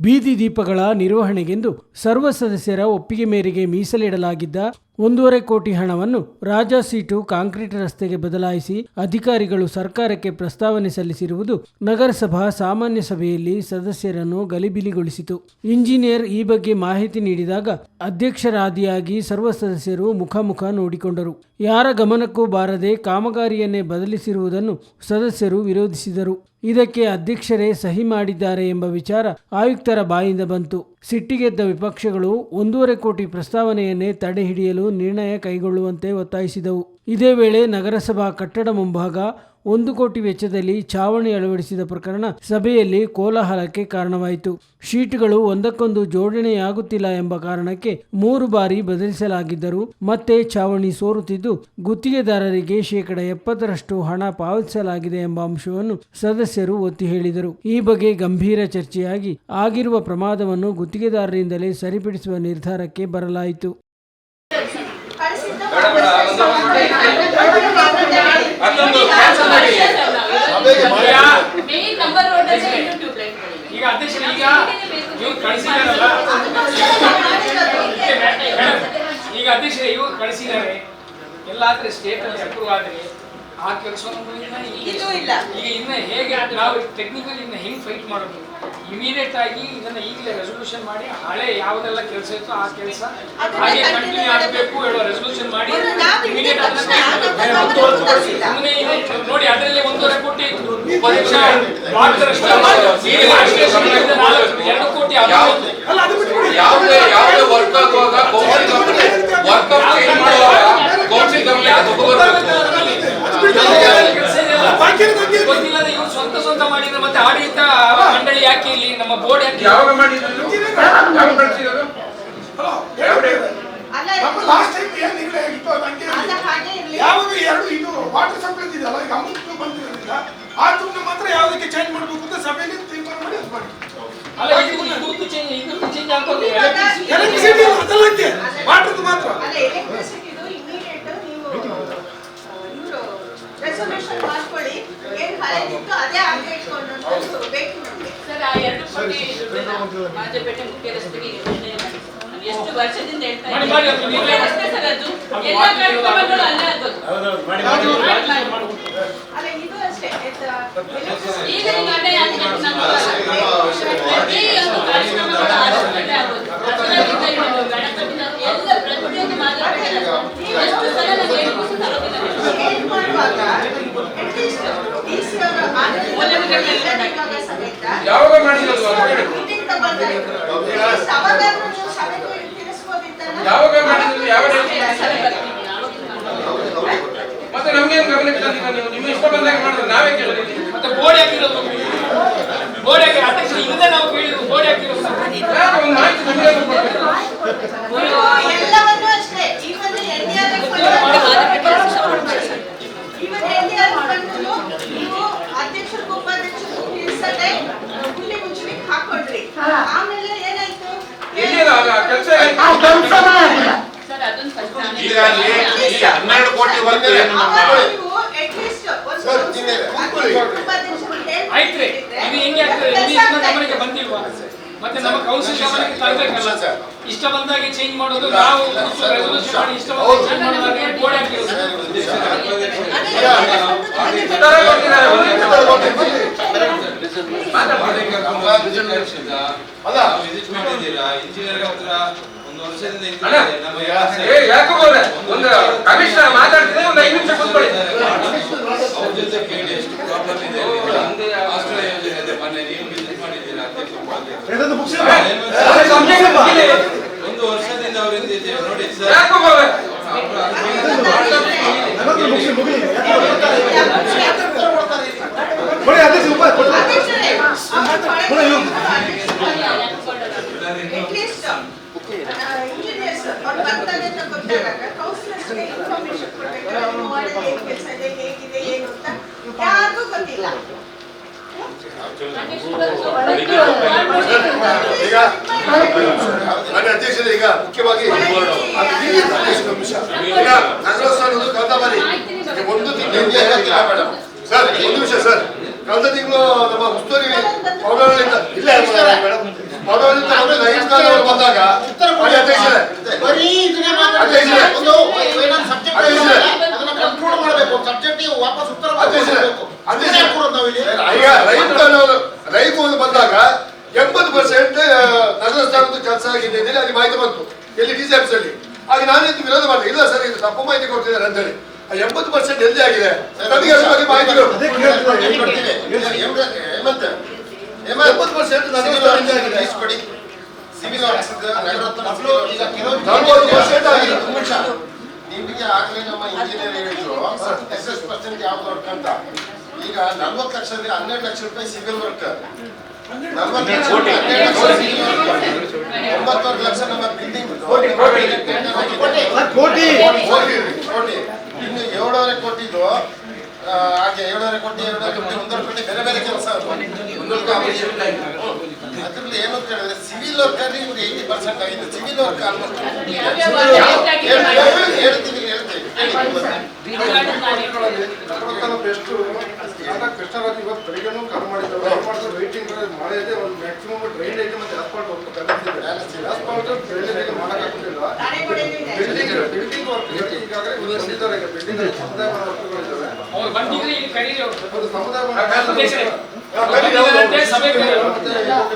ಬೀದಿ ದೀಪಗಳ ನಿರ್ವಹಣೆಗೆಂದು ಸರ್ವ ಸದಸ್ಯರ ಒಪ್ಪಿಗೆ ಮೇರೆಗೆ ಮೀಸಲಿಡಲಾಗಿದ್ದ ಒಂದೂವರೆ ಕೋಟಿ ಹಣವನ್ನು ರಾಜಾ ಸೀಟು ಕಾಂಕ್ರೀಟ್ ರಸ್ತೆಗೆ ಬದಲಾಯಿಸಿ ಅಧಿಕಾರಿಗಳು ಸರ್ಕಾರಕ್ಕೆ ಪ್ರಸ್ತಾವನೆ ಸಲ್ಲಿಸಿರುವುದು ನಗರಸಭಾ ಸಾಮಾನ್ಯ ಸಭೆಯಲ್ಲಿ ಸದಸ್ಯರನ್ನು ಗಲಿಬಿಲಿಗೊಳಿಸಿತು. ಇಂಜಿನಿಯರ್ ಈ ಬಗ್ಗೆ ಮಾಹಿತಿ ನೀಡಿದಾಗ ಅಧ್ಯಕ್ಷರಾದಿಯಾಗಿ ಸರ್ವ ಸದಸ್ಯರು ಮುಖಾಮುಖ ನೋಡಿಕೊಂಡರು. ಯಾರ ಗಮನಕ್ಕೂ ಬಾರದೆ ಕಾಮಗಾರಿಯನ್ನೇ ಬದಲಿಸಿರುವುದನ್ನು ಸದಸ್ಯರು ವಿರೋಧಿಸಿದರು. ಇದಕ್ಕೆ ಅಧ್ಯಕ್ಷರೇ ಸಹಿ ಮಾಡಿದ್ದಾರೆ ಎಂಬ ವಿಚಾರ ಆಯುಕ್ತರ ಬಾಯಿಂದ ಬಂತು. ಸಿಟ್ಟಿಗೆದ್ದ ವಿಪಕ್ಷಗಳು ಒಂದೂವರೆ ಕೋಟಿ ಪ್ರಸ್ತಾವನೆಯನ್ನೇ ತಡೆ ಹಿಡಿಯಲು ನಿರ್ಣಯ ಕೈಗೊಳ್ಳುವಂತೆ ಒತ್ತಾಯಿಸಿದವು. ಇದೇ ವೇಳೆ ನಗರಸಭಾ ಕಟ್ಟಡ ಮುಂಭಾಗ ಒಂದು ಕೋಟಿ ವೆಚ್ಚದಲ್ಲಿ ಛಾವಣಿ ಅಳವಡಿಸಿದ ಪ್ರಕರಣ ಸಭೆಯಲ್ಲಿ ಕೋಲಾಹಲಕ್ಕೆ ಕಾರಣವಾಯಿತು. ಶೀಟ್ಗಳು ಒಂದಕ್ಕೊಂದು ಜೋಡಣೆಯಾಗುತ್ತಿಲ್ಲ ಎಂಬ ಕಾರಣಕ್ಕೆ ಮೂರು ಬಾರಿ ಬದಲಿಸಲಾಗಿದ್ದರೂ ಮತ್ತೆ ಛಾವಣಿ ಸೋರುತ್ತಿದ್ದು, ಗುತ್ತಿಗೆದಾರರಿಗೆ ಶೇಕಡ ಎಪ್ಪತ್ತರಷ್ಟು ಹಣ ಪಾವತಿಸಲಾಗಿದೆ ಎಂಬ ಅಂಶವನ್ನು ಸದಸ್ಯರು ಒತ್ತಿ ಹೇಳಿದರು. ಈ ಬಗ್ಗೆ ಗಂಭೀರ ಚರ್ಚೆಯಾಗಿ ಆಗಿರುವ ಪ್ರಮಾದವನ್ನು ಗುತ್ತಿಗೆದಾರರಿಂದಲೇ ಸರಿಪಡಿಸುವ ನಿರ್ಧಾರಕ್ಕೆ ಬರಲಾಯಿತು ಅದೊಂದು ಕ್ಯಾನ್ಸಲ್ ಮಾಡಿ ಸಭೆಗೆ ಮಾಡಿ. ಮೇನ್ ನಂಬರ್ ಒಳಗೆ ಇನ್ನೂ ಟ್ಯೂಬ್ಲೈಟ್ ಗಳಿವೆ ಈಗ ಅಧ್ಯಕ್ಷರು ಈಗ ಇವ್ರು ಕಳಿಸಿದಾರಲ್ಲ ಈಗ ಅಧ್ಯಕ್ಷರೇ ಇವ್ರು ಕಳಿಸಿದ್ದಾರೆ ಎಲ್ಲಾದ್ರೆ ಸ್ಟೇಟ್ ಅಲ್ಲಿ ಅಪ್ರೂವ್ ಆದ್ರೆ ಆ ಕೆಲಸ ಇನ್ನ ಇಲ್ಲ. ಈಗ ಇನ್ನ ಹೇಗೆ ನಾವು ಟೆಕ್ನಿಕಲ್ ಇನ್ನು ಹೆಂಗೆ ಫೈಟ್ ಮಾಡೋದು? ಇಮಿಡಿಯೇಟ್ ಆಗಿ ಇದನ್ನ ಈಗಲೇ ರೆಸೊಲ್ಯೂಷನ್ ಮಾಡಿ ಹಳೆ ಯಾವ್ದೆಲ್ಲ ಕೆಲಸ ಇತ್ತು ಆ ಕೆಲಸ ಹಾಗೆ ಕಂಟಿನ್ಯೂ ಆಗಬೇಕು ಹೇಳೋ ರೆಸೊಲ್ಯೂಷನ್ ಮಾಡಿ ಇಮಿಡಿಯೇಟ್. ಸುಮ್ಮನೆ ನೋಡಿ ಅದರಲ್ಲಿ ಒಂದೂವರೆ ಕೋಟಿ ಪರೀಕ್ಷಾ ಎರಡು ಕೋಟಿ ಯಾವ- ಯಾವುದೇ? ಯಾವುದೇ ವರ್ಕ್ ಆಗುವಾಗ ಕೌನ್ಸಿಲ್ ವರ್ಕ್ ಚೇಂಜ್ ಮಾಡುವಾಗ ಕೌನ್ಸಿಲ್ ಗಮನಕ್ಕೆ ತಗೋಬರ್ಬೇಕು ಕೆಲಸ ಇದೆಯಲ್ಲ. ಗೊತ್ತಿಲ್ಲದ ಇವ್ರು ಸ್ವಂತ ಸ್ವಂತ ಮಾಡಿದ್ರೆ ಮತ್ತೆ ಆಡಳಿತ ಮಂಡಳಿ ಯಾಕೆ ಇಲ್ಲಿ? ನಮ್ಮ ಬೋರ್ಡ್ ಯಾಕೆ ಯಾವಾಗ ಮಾಡಿದ್ರು? ಲಾಸ್ಟ್ ಟೈಮ್ ಏನ್ ಇರ್ಲಿ. ಯಾವಾಗ ಎರಡು ಇದು ವಾಟರ್ ಸಪ್ಲೈ ಇದೆಯಲ್ಲ ಈಗ ಅಮೌಂಟ್ ಬಂದಿರೋದ್ರಿಂದ ಆ ದುಡ್ಡು ಮಾತ್ರ ಯಾವುದಕ್ಕೆ ಚೇಂಜ್ ಮಾಡಬೇಕು ಅಂತ ಸಭೆಯಲ್ಲಿ ತೀರ್ಮಾನ ಮಾಡಿ ಅದು ಮಾಡಿ. ಚೇಂಜ್ ಇದು ಚೇಂಜ್ ಆಗ್ಬೋದು ಇವಾಗ ಎಲೆಕ್ಟ್ರಿಸಿಟಿ ಅದಲ್ಲಂತೆ. ವಾಟರ್ದು ಮಾತ್ರ. ರೆಸೊಲ್ಯೂಷನ್ ಮಾಡ್ಕೊಳ್ಳಿ. ಏನ್ ಹಳೆದಿತ್ತು ಅದೇ ಅನ್ನೋದು ಬೇಕು ನಮ್ಗೆ ಸರ್ ಆ ಎರಡು ಕೋಟಿ ಮುಖ್ಯ ರಸ್ತೆಗೆ. ಎಷ್ಟು ವರ್ಷದಿಂದ ಹೇಳ್ತಾ ಮಾಡಿ, ಮಾಡಿ, ಅದು ಮುಖ್ಯ ನೀವೇ. ರಸ್ತೆ ಸರ್ ಅದು ಅದು ಎಲ್ಲ ಕಾರ್ಯಕ್ರಮಗಳು ಅಲ್ಲೇ ಆಗೋದು ಮಾಡಿ, ಮಾಡಿ. ಅಲ್ಲ ಇದು ಅಷ್ಟೇ ಎತ್ತ- ಈಗ ಈಗ ಅದೇ ಆಗಿದೆ ನಮ್ಮ ಪ್ರತಿ ಒಂದು ಕಾರ್ಯಕ್ರಮಗಳು ಆದಷ್ಟೇ ಆಗೋದು. ದಸರಾದಿಂದ ಹಿಡಿದು ಗಣಪತಿನ ಎಲ್ಲ ಪ್ರತಿಯೊಂದು ಮಾಜಪೇಟೆ ಎಷ್ಟು ಸಲ ನಾನು ಹೇಳಿದ್ರು ಸಭೆಗೆ ತಿಳಿಸ್ಬೋದಿತ್ತಲ್ಲ? ಯಾವಾಗ ಮಾಡಿದ್ರು? ಯಾವ ಯಾವಾಗ ಮತ್ತೆ ನಮ್ಗೇನು ಗಮನಕ್ಕೆ ತಂದಿಲ್ಲ ನೀವು? ನಿಮ್ಮ ಇಷ್ಟ ಬಂದಾಗ ಮಾಡಿದ್ರೆ ನಾವೇ ಕೇಳಿದ್ವಿ. ಮತ್ತೆ ಬೋರ್ಡ್ ಹಾಕಿರೋದು ಬೋರ್ಡ್ ಹಾಕಿ ಅಧ್ಯಕ್ಷ ಹಿಂದೆ ನಾವು ಕೇಳಿದ್ರು ಬೋರ್ಡ್ ಹಾಕಿರೋದು ಒಂದು ಮಾಹಿತಿ ನಮಗೆ ಕೊಡ್ಬೇಕು ಎಲ್ಲವನ್ನೂ ಅಷ್ಟೇ ಎನ್ಡಿಆರ್ ಬಂದು ನೀವು ಅಧ್ಯಕ್ಷರಿಗೂ ಉಪಾಧ್ಯಕ್ಷರಿಗೂ ತಿಳಿಸದೆ ಹುಲ್ಲಿ ಮುಚ್ಚಲಿಕ್ಕೆ ಹಾಕೊಂಡ್ರಿ ಆಮೇಲೆ ಏನಾಯ್ತು ಎಲ್ಲಿದೆ ಆಗ ಕೆಲಸ ಸರ್ ಅದೊಂದು ಫಸ್ಟ್ ನಾನು ಈಗ ಅಲ್ಲಿ ಈ ಹನ್ನೆರಡು ಕೋಟಿ ಬಂದು ಏನು ನಮ್ಮ ಅವಾಗ ನೀವು ತಿನ್ನಿ, ಕೂತ್ಕೊಳ್ಳಿ. ಉಪಾಧ್ಯಕ್ಷರಿಗೆ ಆಯ್ತ್ರಿ ಇದು ಹೆಂಗೆ ಆಗ್ತದೆ ಇದು ಇನ್ನ ಗಮನಕ್ಕೆ ಬಂದಿಲ್ವಾ ಮತ್ತೆ ನಮ್ಮ ಕೌನ್ಸಿಲ್ ಗಮನಕ್ಕೆ ತರಬೇಕಲ್ಲ ಸರ್. ಇಷ್ಟ ಬಂದಾಗೆ ಚೇಂಜ್ ಮಾಡೋದು ನಾವು ರೆಸೊಲ್ಯೂಷನ್ ಮಾಡಿ ಇಷ್ಟ ಬಂದಾಗ ಅಲ್ಲ. ವಿಸಿಟ್ ಮಾಡಿದ್ದೀರಾ ಇಂಜಿನಿಯರ್ ಹತ್ರ ಒಂದು ವರ್ಷದಿಂದ ಅಣ್ಣ, ಇದ್ದಾರೆ. ನಮ್ಮ ಏ ಯಾಕೋ ಬೋಲೆ ಒಂದು ಕಮಿಷನರ್ ಮಾತಾಡ್ತಿದ್ರೆ ಒಂದು ಐದು ನಿಮಿಷ ಕೂತ್ಕೊಳ್ಳಿ ಅವ್ರ ಜೊತೆ ಕೇಳಿ ಎಷ್ಟು ಪ್ರಾಬ್ಲಮ್ ಇದೆ ಹಿಂದೆ ಆಶ್ರಯ ಯೋಜನೆ ಇದೆ ಮೊನ್ನೆ ನೀವು ವಿಸಿಟ್ ಮಾಡಿದ್ದೀರಾ ಅಧ್ಯಕ್ಷ ಉಪಾಧ್ಯಕ್ಷ. ಅದೇ ಸಂಜೆಗೆ ಮುಗಿಲಿ. ಒಂದು ವರ್ಷದಿಂದ ಅವರಿಂದ ಇದ್ದೇವೆ ನೋಡಿ ಸರ್ ಯಾಕೋ ಬೋಲೆ ಅಧ್ಯಕ್ಷರೇ ಅಟ್ಲೀಸ್ಟ್ ಇಂಜಿನಿಯರ್ಸ್ ಅವ್ರು ಬರ್ತಾರೆ ಅಂತ ಗೊತ್ತಾದಾಗ ಕೌನ್ಸಿಲರ್ಸ್ಗೆ ಇನ್ಫಾರ್ಮೇಶನ್ ಕೊಡ್ಬೇಕು ನಿಮ್ಮ ವಾರ್ಡಲ್ಲಿ ಏನ್ ಕೆಲಸ ಇದೆ ಹೇಗಿದೆ ಏನು ಅಂತ ಯಾರಿಗೂ ಗೊತ್ತಿಲ್ಲ ಈಗ ಮಾನ್ಯ ಅಧ್ಯಕ್ಷರೇ ಈಗ ಮುಖ್ಯವಾಗಿ ಈಗ ನಗರೋತ್ಸವ ಕಳೆದ ಬಾರಿ. ಒಂದು ತಿಂಗಳು ಮೇಡಮ್ ಸರ್ ಒಂದು ನಿಮಿಷ ಸರ್ ಕಳೆದ ತಿಂಗಳು ನಮ್ಮ ಉಸ್ತೂರಿ ಪೌರಾಡಳಿತ ಇಲ್ಲ ಮೇಡಮ್ ಲೈಫ್ ಕಾಲವರು ಬಂದಾಗ ಅಧ್ಯಕ್ಷರೇ. subject ಅಧ್ಯಕ್ಷರೇ. ರೈತ ಬಂದಾಗ ಎಂಬತ್ತು ಪರ್ಸೆಂಟ್ ನಗರ ಸ್ಥಾನದ ಕೆಲಸ ಆಗಿದೆ ಅಂತೇಳಿ ಅಲ್ಲಿ ಮಾಹಿತಿ ಬಂತು. ಎಲ್ಲಿ ಡಿ ಸಿ ಆಫೀಸ್ ಅಲ್ಲಿ. ಆಗ ನಾನೇ ವಿರೋಧ ಮಾಡಿದೆ. ಇಲ್ಲ ಸರ್ ಇದು ತಪ್ಪು ಮಾಹಿತಿ ಕೊಡ್ತಿದ್ದಾರೆ ಅಂತೇಳಿ. ಆ ಎಂಬತ್ತು ಪರ್ಸೆಂಟ್ ಎಲ್ಲಿ ಆಗಿದೆ? ನನಗೆ ಅದ್ರ ಬಗ್ಗೆ ಎಂಬತ್ತು ಪರ್ಸೆಂಟ್ ನಗರ ಆಗಿದೆ. ಸಿವಿಲ್ ನಲ್ವತ್ತು ಪರ್ಸೆಂಟ್ ಆಗಿದೆ. ನಿಮಗೆ ಆಗ್ಲೇ ನಮ್ಮ ಇಂಜಿನಿಯರ್ ಹೇಳಿದ್ರು ಎಸ್ ಎಸ್ ಪರ್ಸೆಂಟ್ ಯಾವ್ದು ವರ್ಕ್ ಅಂತ. ಈಗ ನಲ್ವತ್ತು ಲಕ್ಷದಲ್ಲಿ ಹನ್ನೆರಡು ಲಕ್ಷ ರೂಪಾಯಿ ಸಿವಿಲ್ ವರ್ಕ್ ಒಂಬತ್ತುವರೆ ಲಕ್ಷ ನಮ್ಮ ಬಿಲ್ಡಿಂಗ್ ಕೋಟಿ. ಕೋಟಿ ಕೋಟಿ. ಇನ್ನು ಏಳುವರೆ ಕೋಟಿದು ಆ, ಹಾಗೆ ಏಳುವರೆ ಕೋಟಿ ಎರಡೂವರೆ ಕೋಟಿ ಒಂದೂವರೆ ಕೋಟಿ ಬೇರೆ ಬೇರೆ ಕೆಲಸ ಅದ್ರಲ್ಲಿ ಏನು ಅಂತ ಹೇಳಿದ್ರೆ ಸಿವಿಲ್ ವರ್ಕ್ ಅಲ್ಲಿ ಇವ್ರು ಏಯ್ಟಿ ಪರ್ಸೆಂಟ್ ಆಗಿದೆ. ಸಿವಿಲ್ ವರ್ಕ್ ಆಲ್ಮೋಸ್ಟ್ ಹೇಳ್ತೀವಿ ಬೆಸ್ಟ್ ಕೃಷ್ಣರಾಜ್ ಇವತ್ತು ಬೆಳಿಗ್ಗೆನೂ ಕಾಲ್ ಮಾಡಿದ್ದಾರೆ ಮಾಡಿದ್ರೆ ವೇಟಿಂಗ್ ಮಳೆ ಇದೆ. ಒಂದು ಮ್ಯಾಕ್ಸಿಮಮ್ ಡ್ರೈನೇಜ್ ಮತ್ತೆ ಡ್ರೈನೇಜ್ ಮಾಡಕ್ಕಾಗ್ತಿಲ್ಲ ಬಿಲ್ಡಿಂಗ್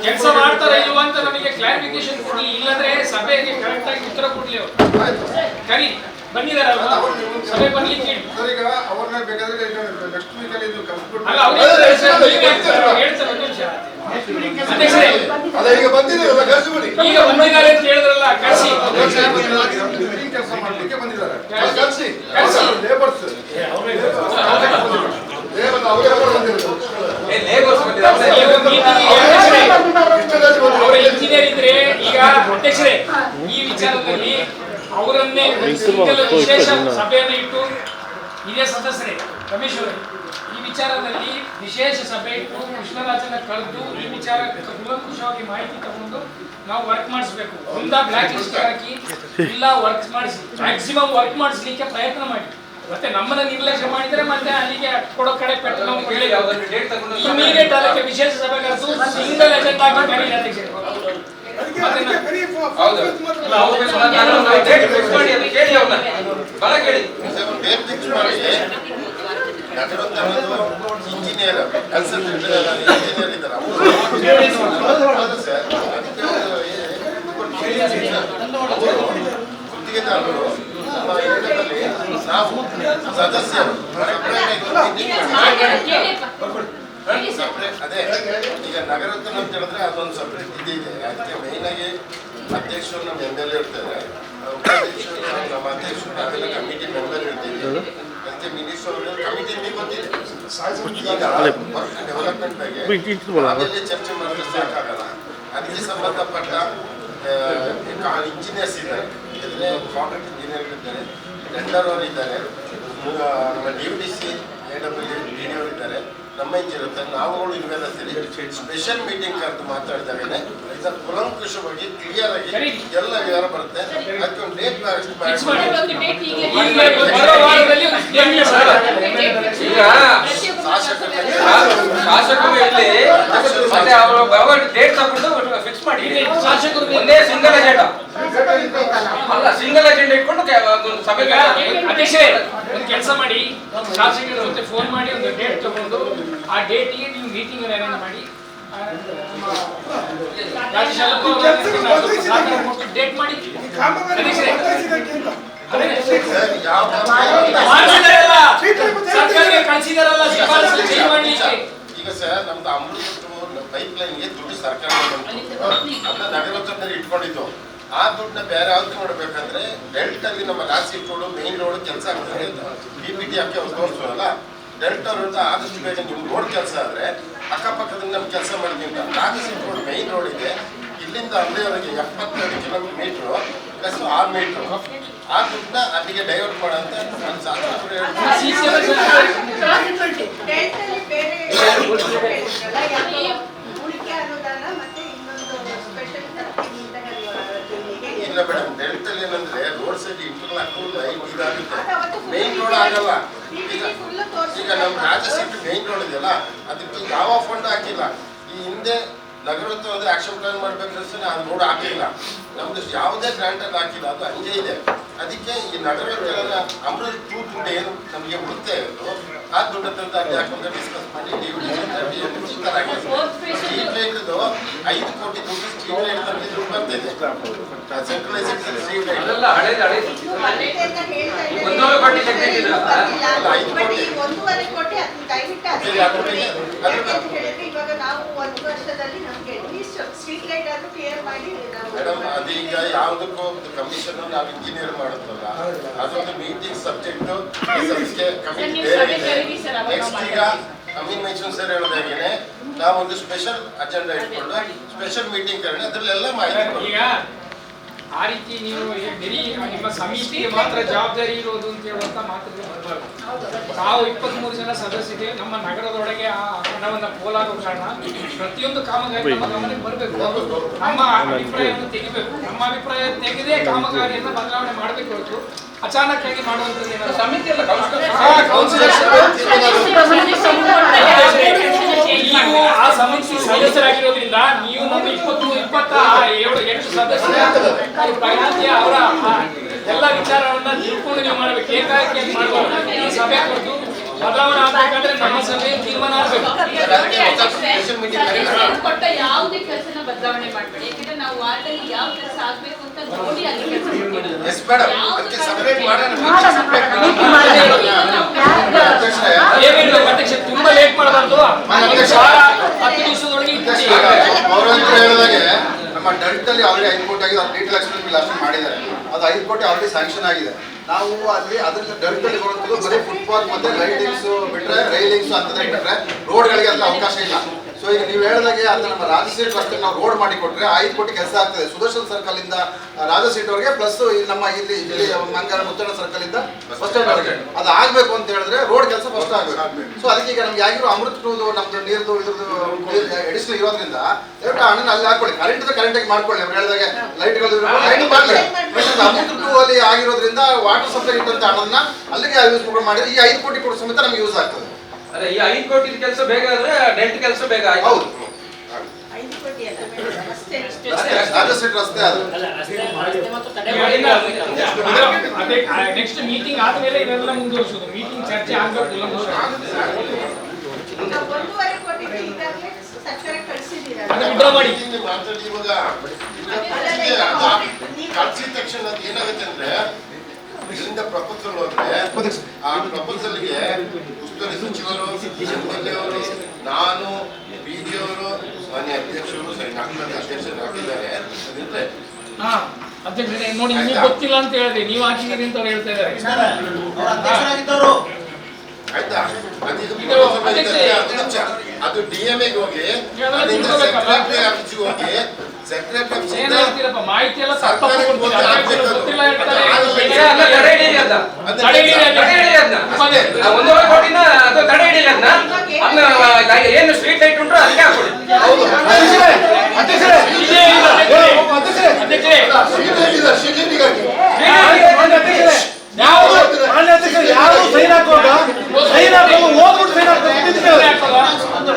ಕೆಲಸ ಮಾಡ್ತಾರೆ ಇಲ್ವಾ ಅಂತ ನಮಗೆ ಕ್ಲಾರಿಫಿಕೇಶನ್ ಕೊಡ್ಲಿ ಇಲ್ಲಂದ್ರೆ ಸಭೆಗೆ ಕರೆಕ್ಟ್ ಆಗಿ ಉತ್ತರ ಕೊಡ್ಲಿ ಅವ್ರು ಕರಿ ಬಂದಿದಾರಲ್ವಾ ಸಭೆ ಬರ್ಲಿಕ್ಕೆ ಈಗ ನಿಮಿಷ ಈಗ ಬಂದಿದ್ದಾರೆ ಅಂತ ಹೇಳಿದ್ರಲ್ಲ ಕಳಿಸಿ. ಕೆಲಸ ಮಾಡ್ಲಿಕ್ಕೆ ಬಂದಿದ್ದಾರೆ ಕಳಿಸಿ ಲೇಬರ್ಸ್ ದೇವರ ಅವರೇ ಬಂದಿರೋದು. ಇಂಜಿನಿಯರ್ ಇದ್ರೆ ಈಗ ಅಧ್ಯಕ್ಷರೇ ಈ ವಿಚಾರದಲ್ಲಿ ಅವರನ್ನೇ ವಿಶೇಷ ಸಭೆಯನ್ನು ಇಟ್ಟು ಹಿರಿಯ ಸದಸ್ಯರೇ ರಮೇಶ್ ಅವರೇ ಈ ವಿಚಾರದಲ್ಲಿ ವಿಶೇಷ ಸಭೆ ಇಟ್ಟು ಕೃಷ್ಣರಾಜನ ಕರೆದು ಈ ವಿಚಾರ ಕೂಲಂಕುಷವಾಗಿ ಮಾಹಿತಿ ತಗೊಂಡು ನಾವು ವರ್ಕ್ ಮಾಡಿಸ್ಬೇಕು. ಒಂದ ಬ್ಲಾಕ್ ಲಿಸ್ಟ್ ಹಾಕಿ ಇಲ್ಲ ವರ್ಕ್ ಮಾಡಿಸಿ ಮ್ಯಾಕ್ಸಿಮಮ್ ವರ್ಕ್ ಮಾಡಿಸ್ಲಿಕ್ಕೆ ಪ್ರಯತ್ನ ಮಾಡಿ. ಮತ್ತೆ ನಮ್ಮನ್ನ ನಿರ್ಲಕ್ಷ್ಯ ಮಾಡಿದ್ರೆ ಮತ್ತೆ ಅಲ್ಲಿಗೆ ಕೊಡೋ ಕಡೆ ಪೆಟ್ಟು ನಾವು ಕೊಡ್ಲಿಲ್ಲ. ಇಮಿಡಿಯೇಟ್ ಅದಕ್ಕೆ ವಿಶೇಷ ಸಭೆ ಕರೆದು ಸಿಂಗಲ್ ಆಗಿ ಇಂಜಿನಿಯರ್ ಕನ್ಸಲ್ಟೆಂಟ್ ಇಂಜಿನಿಯರ್ ಇದ್ದಾರೆ ಗುತ್ತಿಗೆದಾರರು ನಾವು ಸದಸ್ಯರು ಅದೇ ಈಗ ನಗರತ್ನ ಅಂತ ಹೇಳಿದ್ರೆ ಅದೊಂದು ಸಪ್ರೇಟ್ ಇದಿದೆ ಅದಕ್ಕೆ ಮೇನ್ ಆಗಿ ಅಧ್ಯಕ್ಷರು ನಮ್ಮ ಎಂ ಎಲ್ ಎ ಇರ್ತಾರೆ. ಉಪಾಧ್ಯಕ್ಷರು ನಮ್ಮ ಅಧ್ಯಕ್ಷರು ನಾವೆಲ್ಲ ಕಮಿಟಿ ಮೆಂಬರ್ ಇರ್ತೀವಿ. ಅದಕ್ಕೆ ಮಿನಿಸ್ಟರ್ ಕಮಿಟಿ ನಿಮಗೆ ಗೊತ್ತಿದೆ. ಡೆವಲಪ್ಮೆಂಟ್ ಬಗ್ಗೆ ನಾವೆಲ್ಲಿ ಚರ್ಚೆ ಮಾಡಿದ್ರೆ ಸಾಕಾಗಲ್ಲ. ಅದಕ್ಕೆ ಸಂಬಂಧಪಟ್ಟ ಇಂಜಿನಿಯರ್ಸ್ ಇದ್ದಾರೆ. ಇದ್ರೆ ಕಾಂಟ್ರಾಕ್ಟ್ ಇಂಜಿನಿಯರ್ ಇದ್ದಾರೆ. ಟೆಂಡರ್ ಅವರು ಇದ್ದಾರೆ. ನಮ್ಮ D D C A W D D ಅವರು ಇದ್ದಾರೆ. ನಮ್ಮ ಇಂಜಿನಿಯರ್ ಇರ್ತಾರೆ ನಾವುಗಳು ಇವೆಲ್ಲ ತಿಳಿ ಸ್ಪೆಷಲ್ ಮೀಟಿಂಗ್ ಕರೆದು ಮಾತಾಡಿದಾಗೇನೆ ಇದನ್ನು ಕುಲಂಕುಷವಾಗಿ ಕ್ಲಿಯರ್ ಆಗಿ ಎಲ್ಲ ವಿವರ ಬರುತ್ತೆ. ಅದಕ್ಕೆ ಒಂದು ಡೇಟ್ ಶಾಸಕರು ಇಲ್ಲಿ ಮತ್ತೆ ಅವರು ಡೇಟ್ ತಗೊಂಡು ಫಿಕ್ಸ್ ಮಾಡಿ. ಶಾಸಕರು ಒಂದೇ ಸಿಂಗಲ್ ಅಜೆಂಡಾ ಅಲ್ಲ ಸಿಂಗಲ್ ಅಜೆಂಡಾ ಇಟ್ಕೊಂಡು ಕೆ- ಒಂದು ಸಭೆ ಈಗ ಅಧ್ಯಕ್ಷರೇ ಒಂದು ಕೆಲಸ ಮಾಡಿ ಶಾಸಕರ ಜೊತೆ ಫೋನ್ ಮಾಡಿ ಒಂದು ಡೇಟ್ ತಗೊಂಡು ಆ ಡೇಟಿಗೆ ನೀವು ಮೀಟಿಂಗ್ ಅರೇಂಜ್ ಮಾಡಿ. ಡೇಟ್ ಮಾಡಿ. ಸರ್ಕಾರಕ್ಕೆ ಕಳಿಸಿದಾರಲ್ಲ ಶಿಫಾರಸು ಚೇಂಜ್ ಮಾಡ್ಲಿಕ್ಕೆ. ಈಗ ಸರ್ ನಮ್ದು ಅಮೃತ ಪೈಪ್ ಲೈನ್ಗೆ ದುಡ್ಡು ಸರ್ಕಾರ ಅದನ್ನ ನಗರೋತ್ಸವದಲ್ಲಿ ಇಟ್ಕೊಂಡಿದ್ದು ಆ ದುಡ್ಡನ್ನ ಬೇರೆ ಯಾವ್ದು ಮಾಡ್ಬೇಕಂದ್ರೆ ಡೆಲ್ಟ್ ಅಲ್ಲಿ ನಮ್ಮ ಲಾಸ್ ಇಟ್ಕೊಂಡು ಮೇನ್ ರೋಡ್ ಕೆಲಸ ಆಗ್ತದೆ ಬಿ ಪಿ ಟಿ ಹಾಕಿ ಅವ್ರು ತೋರಿಸ್ತಾರಲ್ಲ ಡೆಲ್ಟಾ ರೋಡ್ ಆದಷ್ಟು ಬೇಗ ನಿಮ್ ರೋಡ್ ಕೆಲಸ ಆದ್ರೆ ಅಕ್ಕಪಕ್ಕದಲ್ಲಿ ನಮ್ಗೆ ಕೆಲಸ ಮಾಡಿದ್ವಿ ಲಾಸ್ ರೋಡ್ ಮೇನ್ ರೋಡ್ ಇದೆ ಇಲ್ಲಿಂದ ಅಲ್ಲಿವರೆಗೆ ಎಪ್ಪತ್ತೆರಡು ಕಿಲೋಮೀಟರ್ ಮೀಟ್ರು ಪ್ಲಸ್ ಆರು ಮೀಟ್ರು ಆ ದುಡ್ಡನ್ನ ಅಲ್ಲಿಗೆ ಡೈವರ್ಟ್ ಮಾಡೋಂತ ನನ್ನ ಶಾಸಕರು ಇಲ್ಲ ಮೇಡಮ್ ದಲಿತಲ್ಲಿ ಏನಂದ್ರೆ ರೋಡ್ ಸೈಡ್ ಇಂಟರ್ಲಾಕ್ ಲೈಟ್ ಇದಾಗುತ್ತೆ ಮೇನ್ ರೋಡ್ ಆಗಲ್ಲ. ಈಗ. ಈಗ ನಮ್ಮ ರಾಜ ಸೀಟ್ ಮೇನ್ ರೋಡ್ ಇದೆಯಲ್ಲ ಅದಕ್ಕೆ ಯಾವ ಫಂಡ್ ಹಾಕಿಲ್ಲ. ಈ ಹಿಂದೆ ನಗರೋತ್ಸವ ಅಂದ್ರೆ ಆಕ್ಷನ್ ಪ್ಲಾನ್ ಮಾಡ್ಬೇಕಾದ್ರೆ ಆ ರೋಡ್ ಹಾಕಿಲ್ಲ. ನಮ್ದು ಯಾವುದೇ ಗ್ರಾಂಟ್ ಅಲ್ಲಿ ಹಾಕಿಲ್ಲ. ಅದು ಹಂಗೆ ಇದೆ. ಅದಕ್ಕೆ ಈ ನಡವಳಿಕೆಗಳನ್ನ ಅಮೃತ ಟೂ ದುಡ್ಡು ಏನು ನಮಗೆ ಉಳಿತಾಯ ಇರೋದು ಆ ದುಡ್ಡು ತಂದು ಅಲ್ಲಿ ಹಾಕೊಂಡು ಡಿಸ್ಕಸ್ ಮಾಡಿ ಸ್ಟ್ರೀಟ್ ಲೈಟ್ದು ಐದು ಕೋಟಿ ದುಡ್ಡು ಸ್ಟ್ರೀಟ್ ಲೈಟ್ ನಮಗೆ ದುಡ್ಡು ಬರ್ತಿದೆ ಸೆಂಟ್ರಲೈಸೇಷನ್ ಸ್ಟ್ರೀಟ್ ಲೈಟ್ ಅದೆಲ್ಲ ಹಳೇದು ಹಳೇದು. ಒಂದೂವರೆ ಕೋಟಿ? ಒಂದೂವರೆ ಕೋಟಿ ಅದನ್ನ ದಯವಿಟ್ಟು ಸರಿ, ಅದು ಅದು ಯಾಕೆ ಅಂತ ಇವಾಗ ನಾವು ಒಂದು ವರ್ಷದಲ್ಲಿ ನಮ್ಗೆ ಸ್ಟ್ರೀಟ್ ಲೈಟ್ ಆದ್ರೂ ಕ್ಲಿಯರ್ ಮಾಡಿ ಮೇಡಮ್ ಅದೀಗ ಯಾವುದಕ್ಕೂ ಒಂದು ಕಮಿಷನ್ ನಾವು ಇಂಜಿನಿಯರ್ ಮಾಡುತ್ತಲ್ಲ. ಅದೊಂದು ಮೀಟಿಂಗ್ ಸಬ್ಜೆಕ್ಟ್ ಕಮಿಟಿ ಬೇರೆ ಇದೆ. ನೆಕ್ಸ್ಟ್ ಈಗ ಅಮೀನ್ ಮೈಸೂರು ಸರ್ ಹೇಳೋದಾಗೇನೆ ನಾವೊಂದು ಸ್ಪೆಷಲ್ ಅಜೆಂಡಾ ಇಟ್ಕೊಂಡು ಸ್ಪೆಷಲ್ ಮೀಟಿಂಗ್ ಕರೆದು ಅದ್ರಲ್ಲೆಲ್ಲ ಮಾಹಿತಿ ಆ ರೀತಿ ನೀವು ಬರೀ ನಿಮ್ಮ ಸಮಿತಿಗೆ ಮಾತ್ರ ಜವಾಬ್ದಾರಿ ಇರೋದು ಅಂತ ಹೇಳುವಂತ ಮಾತುಗಳು ಬರಬಾರ್ದು. ನಾವು ಇಪ್ಪತ್ಮೂರು ಜನ ಸದಸ್ಯರಿಗೆ ನಮ್ಮ ನಗರದೊಳಗೆ ಆ ಹಣವನ್ನು ಪೋಲಾಗೋ ಕಾರಣ ಪ್ರತಿಯೊಂದು ಕಾಮಗಾರಿ ನಮ್ಮ ಗಮನಕ್ಕೆ ಬರಬೇಕು. ನಮ್ಮ ಅಭಿಪ್ರಾಯವನ್ನು ತೆಗಿಬೇಕು. ನಮ್ಮ ಅಭಿಪ್ರಾಯ ತೆಗೆದೇ ಕಾಮಗಾರಿಯನ್ನು ಬದಲಾವಣೆ ಮಾಡಬೇಕು ಹೊರತು ಅಚಾನಕ್ ಆಗಿ ಮಾಡುವಂಥದ್ದು ಸಮಿತಿ ಅಲ್ಲ ಕೌನ್ಸಿಲರ್ ನೀವು ಆ ಸಮಿತಿ ಸದಸ್ಯರಾಗಿರೋದ್ರಿಂದ ನೀವು ನಮ್ಮ ಇಪ್ಪತ್ತು ಇಪ್ಪತ್ತ ಅವರ ಎಲ್ಲ ವಿಚಾರವನ್ನ ತಿಳ್ಕೊಂಡು ನೀವು ಮಾಡಬೇಕು. ಏಕಾಏಕಿ ಮಾಡಬಾರ್ದು. ಈ ಸಭೆ ಕೊಟ್ಟು ಬದಲಾವಣೆ ಆಗ್ಬೇಕಾದ್ರೆ ನಮ್ಮ ಸಭೆ ತೀರ್ಮಾನ ಆಗ್ಬೇಕು. ಯಾವುದೇ ಕೆಲಸನ ಬದಲಾವಣೆ ಮಾಡ್ಬೇಡಿ. ಯಾಕಂದ್ರೆ ನಾವು ವಾರ್ಡಲ್ಲಿ ಯಾವ ಕೆಲಸ ಆಗ್ಬೇಕು ಅಂತ ನೋಡಿ ಅಲ್ಲಿ ಕೆಲಸ ಅಧ್ಯಕ್ಷ ತುಂಬಾ ಲೇಟ್ ಮಾಡಬಾರ್ದು. ವಾರ ಹತ್ತು ದಿವಸದೊಳಗೆ. ಹೇಳಿದಾಗೆ ನಮ್ಮ ಡಲ್ಟ್ ಅಲ್ಲಿ ಆಲ್ರೆಡಿ ಐದು ಕೋಟಿ ಆಗಿದೆ ಅದು ಡೀಟೇಲ್ ಎಕ್ಸ್ಪ್ಲೇನ್ ಅಷ್ಟು ಮಾಡಿದ್ದಾರೆ. ಅದು ಐದು ಕೋಟಿ ಆಲ್ರೆಡಿ ಸ್ಯಾಂಕ್ಷನ್ ಆಗಿದೆ. ನಾವು ಅಲ್ಲಿ ಡಲ್ಟ್ ಅಲ್ಲಿ ಬರುವಂಥದ್ದು ಬರೀ ಫುಟ್ಪಾತ್ ಮತ್ತೆ ಲೈಟಿಂಗ್ಸ್ ಬಿಟ್ಟರೆ ರೈಲಿಂಗ್ಸ್ ಅಂತದೇ ರೋಡ್ ರೋಡ್ಗಳಿಗೆ ಅಂತ ಅವಕಾಶ ಇಲ್ಲ. ಸೊ ಈಗ ನೀವು ಹೇಳಿದಾಗೆ ಅದನ್ನ ನಮ್ಮ ರಾಜಸೀಟ್ ರಸ್ತೆ ನಾವು ರೋಡ್ ಮಾಡಿ ಕೊಟ್ರೆ ಐದು ಕೋಟಿ ಕೆಲಸ ಆಗ್ತದೆ. ಸುದರ್ಶನ್ ಸರ್ಕಲ್ ಇಂದ ರಾಜಸೀಟ್ ಅವರಿಗೆ ಪ್ಲಸ್ ನಮ್ಮ ಇಲ್ಲಿ ಇಲ್ಲಿ ಮುತ್ತಣ ಮುತ್ತಣ್ಣ ಸರ್ಕಲ್ ಇಂದ ಬಸ್ ಸ್ಟ್ಯಾಂಡ್ ವರೆಗೆ ಅದು ಆಗ್ಬೇಕು ಅಂತ ಹೇಳಿದ್ರೆ ರೋಡ್ ಕೆಲಸ ಫಸ್ಟ್ ಆಗ್ಬೇಕು. ಸೊ ಅದಕ್ಕೆ ಈಗ ನಮ್ಗೆ ಆಗಿರೋ ಅಮೃತ ಟೂದು ನಮ್ದು ನೀರ್ದು ಇದ್ರದ್ದು ಎಡಿಷನ್ ಇರೋದ್ರಿಂದ ದಯವಿಟ್ಟು ಹಣ್ಣನ್ನು ಅಲ್ಲಿ ಹಾಕೊಳ್ಳಿ. ಕರೆಂಟ್ ಕರೆಂಟ್ ಆಗಿ ಮಾಡ್ಕೊಳ್ಳಿ. ಅವ್ರು ಹೇಳಿದಾಗೆ ಲೈಟ್ಗಳು ಲೈಟ್ ಮಾಡಲಿ ಅಮೃತ ಟೂ ಅಲ್ಲಿ ಆಗಿರೋದ್ರಿಂದ ವಾಟರ್ ಸಪ್ಲೈ ಇಟ್ಟಂತ ಹಣನ ಅಲ್ಲಿಗೆ ಯೂಸ್ ಮಾಡಿ ಈ ಐದು ಕೋಟಿ ಕೊಡೋ ಸಮೇತ ನಮ್ಗೆ ಯೂಸ್ ಆಗ್ತದೆ. ಅದೇ ಈ ಐದು ಕೋಟಿ ಕೆಲಸ ಬೇಗ ಆದ್ರೆ ಡೆಂಟ್ ಕೆಲಸ ಬೇಗ ಆಯ್ತು. ಹೌದು. ನೆಕ್ಸ್ಟ್ ಮೀಟಿಂಗ್ ಆದ್ಮೇಲೆ ಇದೆಲ್ಲ ಮುಂದುವರಿಸೋದು. ಮೀಟಿಂಗ್ ಚರ್ಚೆ ತಕ್ಷಣ ಅದು ಏನಾಗುತ್ತೆ ಅಂದ್ರೆ ಇದರಿಂದ ಪ್ರಪೋಸಲ್ ಹೋದ್ರೆ ಆ ಪ್ರಪೋಸಲ್ಗೆ ಉಸ್ತುವಾರಿ ಸಚಿವರು ಅವರು ನಾನು ಬಿಜೆ ಅವರು ಮಾನ್ಯ ಅಧ್ಯಕ್ಷರು ಸರಿ ನಾಲ್ಕು ಅಧ್ಯಕ್ಷರು ಹಾಕಿದ್ದಾರೆ. ಅದಿದ್ರೆ ಹಾ ಅಧ್ಯಕ್ಷರೇ ನೋಡಿ ನಿಮಗೆ ಗೊತ್ತಿಲ್ಲ ಅಂತ ಹೇಳಿದ್ರೆ ನೀವು ಹಾಕಿದ್ದೀರಿ ಅಂತ ಅವ್ರು ಹೇಳ್ತಾ ಇದ್ದಾರೆ. ಆಯ್ತಾ? ಅದು ಡಿ ಎಂ ಎಗೆ ಹೋಗಿ ಹೋಗಿ ಮಾಹಿತಿ ಎಲ್ಲ ಒಂದೂವರೆ ಕೋಟಿನ ಅದು ತಡೆ ಹಿಡೀರಿ ಅದನ್ನ. ಏನು ಸ್ಟ್ರೀಟ್ ಲೈಟ್ ಉಂಟು ಅದಕ್ಕೆ ಹಾಕೊಳ್ಳಿ ಯಾರು ಸೈನ್ ಹಾಕುವಾಗ? ಸೈನ್ ಹಾಕುವಾಗ ಹೋಗ್ಬಿಟ್ಟು ಸೈನ್ ಹಾಕ್ಬೇಕು.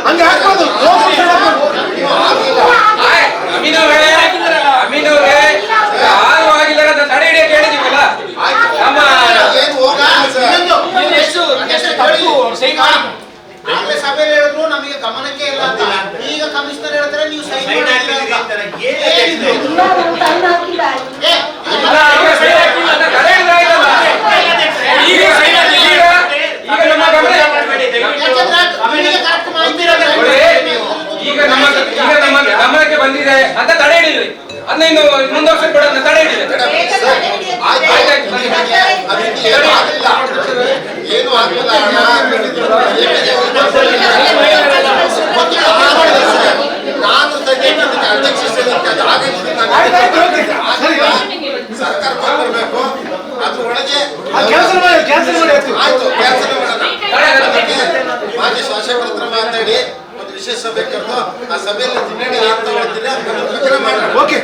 ಹಂಗೆ ಹಾಕೋದು ಹೋಗ್ಬಿಟ್ಟು ಸೈನ್ ಹಾಕ್ಬೇಕು ಆಯ್, ಅಮೀನ್ ಅವರೇ ಅಮೀನ್ ಅವರೇ ಯಾರು ಆಗಿಲ್ಲ ಅಂತ ತಡೆ ಹಿಡಿಯಕ್ಕೆ ಹೇಳಿದೀವಲ್ಲ ನಮ್ಮ ಏನು ಹೋಗಲ್ಲ ಸರ್ ಇದು ಎಷ್ಟು ಎಷ್ಟು ತಪ್ಪು ಸೈನ್ ಮಾಡಿ ಆಗ್ಲೇ ಸಭೆಯಲ್ಲಿ ಹೇಳಿದ್ರು ನಮಗೆ ಗಮನಕ್ಕೆ ಇಲ್ಲ ಅಂತ ಈಗ ಕಮಿಷನರ್ ಹೇಳ್ತಾರೆ ನೀವು ಸೈನ್ ಮಾಡಿದ್ದೀರಾ ಅಂತ. ಏನಿದು? ಏ, ಇಲ್ಲ, ಈಗ ಸೈನ್ ಹಾಕಿಲ್ಲ ಅಂತ ತಡೆ ಹಿಡಿದಾಯ್ತಲ್ಲ. ಈಗ ಸೈನ್ ಹಾಕಿಲ್ಲ. ಈಗ ಈಗ ನಮ್ಮ ಗಮನ ಯಾಕಂದ್ರೆ ಅವರಿಗೆ correct ಮಾಹಿತಿ ಇರೋದಿಲ್ಲ. ನೋಡಿ, ಈಗ ನಮ್ಮ ಈಗ ನಮ್ಮ ಗಮನಕ್ಕೆ ಬಂದಿದೆ ಅಂತ ತಡೆ ಹಿಡಿದ್ರಿ ಇನ್ನು ಇನ್ನು ವರ್ಷ ಕೂಡ ತಡೆ ಏನು ಆಗಿಲ್ಲ ಏನು ಆಗಿಲ್ಲ ಹಣ ನಾನು ಅಧ್ಯಕ್ಷ ಸರ್ಕಾರ ಬರಬೇಕು ಅದು ಒಳಗೆ ಕ್ಯಾನ್ಸಲ್ ಮಾಡಿ ಕ್ಯಾನ್ಸಲ್ ಮಾಡಿ ಆಯ್ತು. ಕ್ಯಾನ್ಸಲ್ ಮಾಡೋಣ. ಮಾಜಿ ಶಾಸಕರ ಹತ್ರ ಮಾತಾಡಿ. ವಿಶೇಷ ಸಭೆ ಕರೆದು ಆ ಸಭೆಯಲ್ಲಿ ದಿನಡಿ ಏನ್ ತಗೊಳ್ತೀರಿ ಅದನ್ನ ಮಾಡೋಣ. ಓಕೆ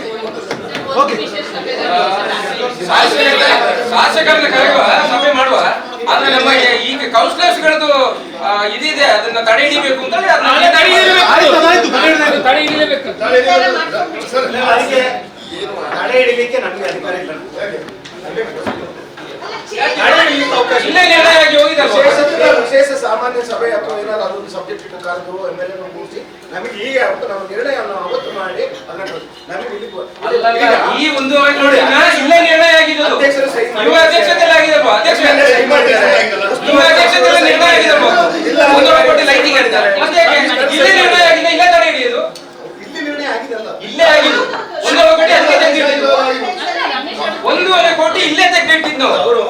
ಓಕೆ ಶಾಸಕರ ಶಾಸಕರನ್ನ ಕರೆಯುವ ಸಭೆ ಮಾಡುವ. ಆದ್ರೆ ನಮ್ಮ ಈಗ ಕೌನ್ಸಿಲರ್ಸ್ಗಳದ್ದು ಇದಿದೆ. ಅದನ್ನ ತಡೆ ಹಿಡಿಬೇಕು ಅಂತ ನಾಳೆ ತಡೆ ಹಿಡಿಯಬೇಕು. ತಡೆ ಹಿಡಿಲಿಕ್ಕೆ ನಮಗೆ ಅಧಿಕಾರ ಇಲ್ಲ. ವಿಶೇಷ ವಿಶೇಷ ಸಾಮಾನ್ಯ ಸಭೆ ಅಥವಾ ಏನಾದ್ರು ಅದೊಂದು ಸಬ್ಜೆಕ್ಟ್ ಇಟ್ಟು ಕರೆದು ಎಂ ಎಲ್ ಎ ಕೂರಿಸಿ ನಮಗೆ ಈಗ ಅವತ್ತು ನಮ್ಮ ನಿರ್ಣಯವನ್ನು ಅವತ್ತು ಮಾಡಿ ಅದನ್ನ ನಮಗೆ ಇಲ್ಲಿ ಈ ಒಂದು ನೋಡಿ ಇಲ್ಲೇ ನಿರ್ಣಯ ಆಗಿದ್ದು ಅಧ್ಯಕ್ಷರು ಸಹಿ ಮಾಡಿ- ಅಧ್ಯಕ್ಷತೆಯಲ್ಲಿ ಆಗಿದಲ್ವಾ ಅಧ್ಯಕ್ಷ ಸಹಿ ಮಾಡಿದ್ದಾರೆ. ನಿಮ್ಮ ಅಧ್ಯಕ್ಷತೆಯಲ್ಲಿ ನಿರ್ಣಯ ಕೋಟಿ ಲೈಟಿಂಗ್ ಮತ್ತೆ ಯಾಕೆ ಇಲ್ಲೇ ನಿರ್ಣಯ ಆಗಿದೆ ಇಲ್ಲೇ ತಡೆ ಹಿಡಿಯೋದು? ಇಲ್ಲಿ ನಿರ್ಣಯ ಆಗಿದಲ್ಲ ಇಲ್ಲೇ ಕೋಟಿ ತೆಗೆದಿಟ್ಟಿದ್ದು ಒಂದೂವರೆ ಕೋಟಿ ಇಲ್ಲೇ ತೆಗೆದಿಟ್ಟಿದ್ದು. ಅವರು